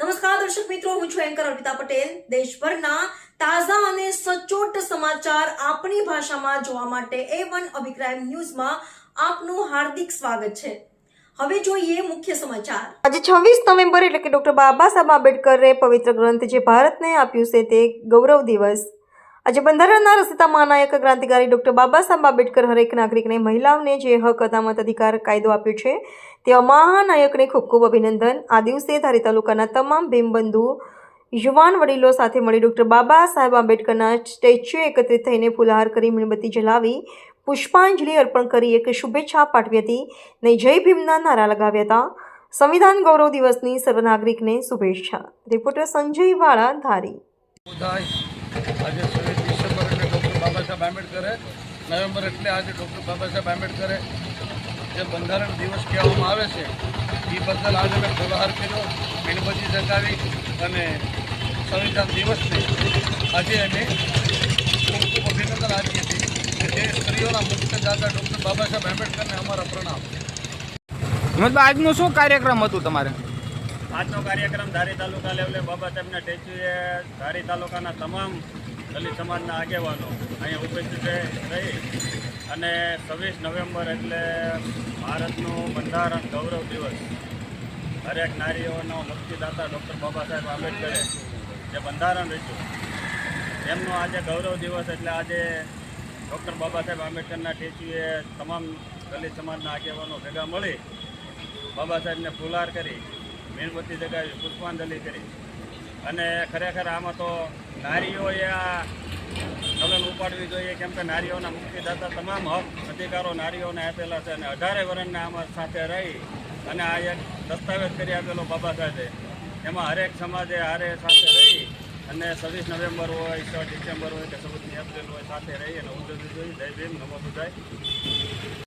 નમસ્કાર, દર્શક મિત્રો, હું છું એન્કર અર્પિતા પટેલ. દેશભરના તાજા અને સચોટ સમાચાર આપણી ભાષામાં જોવા માટે એ વન અભિપ્રાય ન્યૂઝમાં આપનું હાર્દિક સ્વાગત છે. હવે જોઈએ મુખ્ય સમાચાર. આજે છવ્વીસ નવેમ્બર એટલે કે ડોક્ટર બાબા સાહેબ આંબેડકરે પવિત્ર ગ્રંથ જે ભારતને આપ્યું છે તે ગૌરવ દિવસ. આજે બંધારણના રસ્તા મહાનાયક ક્રાંતિકારી ડોક્ટર બાબા સાહેબ આંબેડકર હરેક નાગરિકને, મહિલાઓને જે હક, અદામત અધિકાર કાયદો આપ્યો છે તેવા મહાનાયકને ખૂબ ખૂબ અભિનંદન. આ દિવસે ધારી તાલુકાના તમામ ભીમબંધુ યુવાન વડીલો સાથે મળી ડૉક્ટર બાબા સાહેબ આંબેડકરના સ્ટેચ્યુ એકત્રિત થઈને ફુલહાર કરી મીણબત્તી જલાવી, પુષ્પાંજલિ અર્પણ કરી એક શુભેચ્છા પાઠવી હતી. ને જય ભીમના નારા લગાવ્યા હતા. સંવિધાન ગૌરવ દિવસની સર્વ નાગરિકને શુભેચ્છા. રિપોર્ટર સંજય વાળા ધારી આજે છવ્વીસ ડિસેમ્બર એટલે ડૉક્ટર બાબા સાહેબ આંબેડકરે, નવેમ્બર એટલે આજે ડૉક્ટર બાબા સાહેબ આંબેડકરે જે બંધારણ દિવસ કહેવામાં આવે છે એ બદલ આજે મેં ફુલહાર કર્યો, મીણબત્તી જગાવી અને સંવિધાન દિવસને આજે અમે ખૂબ ખૂબ અભિનંદન આપીએ છીએ જે સ્ત્રીઓના મુક્તદાતા ડૉક્ટર બાબા સાહેબ આંબેડકરને અમારા પ્રણામ. આજનું શું કાર્યક્રમ હતું તમારે? આજનો કાર્યક્રમ ધારી તાલુકા લેવલે બાબા સાહેબના સ્ટેચ્યુએ ધારી તાલુકાના તમામ દલિત સમાજના આગેવાનો અહીંયા ઉપસ્થિત રહી અને છવ્વીસ નવેમ્બર એટલે ભારતનું બંધારણ ગૌરવ દિવસ. દરેક નારીઓનો મુક્તિદાતા ડૉક્ટર બાબા સાહેબ આંબેડકરે જે બંધારણ રચ્યું, એમનો આજે ગૌરવ દિવસ એટલે આજે ડૉક્ટર બાબા સાહેબ આંબેડકરના સ્ટેચ્યુએ તમામ દલિત સમાજના આગેવાનો ભેગા મળી બાબા સાહેબને ફુલાર કરી મીણબત્તી જગાવી પુષ્પાંજલિ કરી. અને ખરેખર આમાં તો નારીઓએ આ કલમ ઉપાડવી જોઈએ, કેમ કે નારીઓના મુક્તિદાતા તમામ હક, અધિકારો નારીઓને આપેલા છે અને અઢારે વર્ષને આમાં સાથે રહી અને આ એક દસ્તાવેજ કરી આપેલો બાબા સાહેબે. એમાં હરેક સમાજે હારે સાથે રહી અને છવ્વીસ નવેમ્બર હોય, છ ડિસેમ્બર હોય કે છવ્વીસમી એપ્રિલ હોય, સાથે રહી અને ઉજવવી જોઈએ જય ભીમ, નમો બુધાય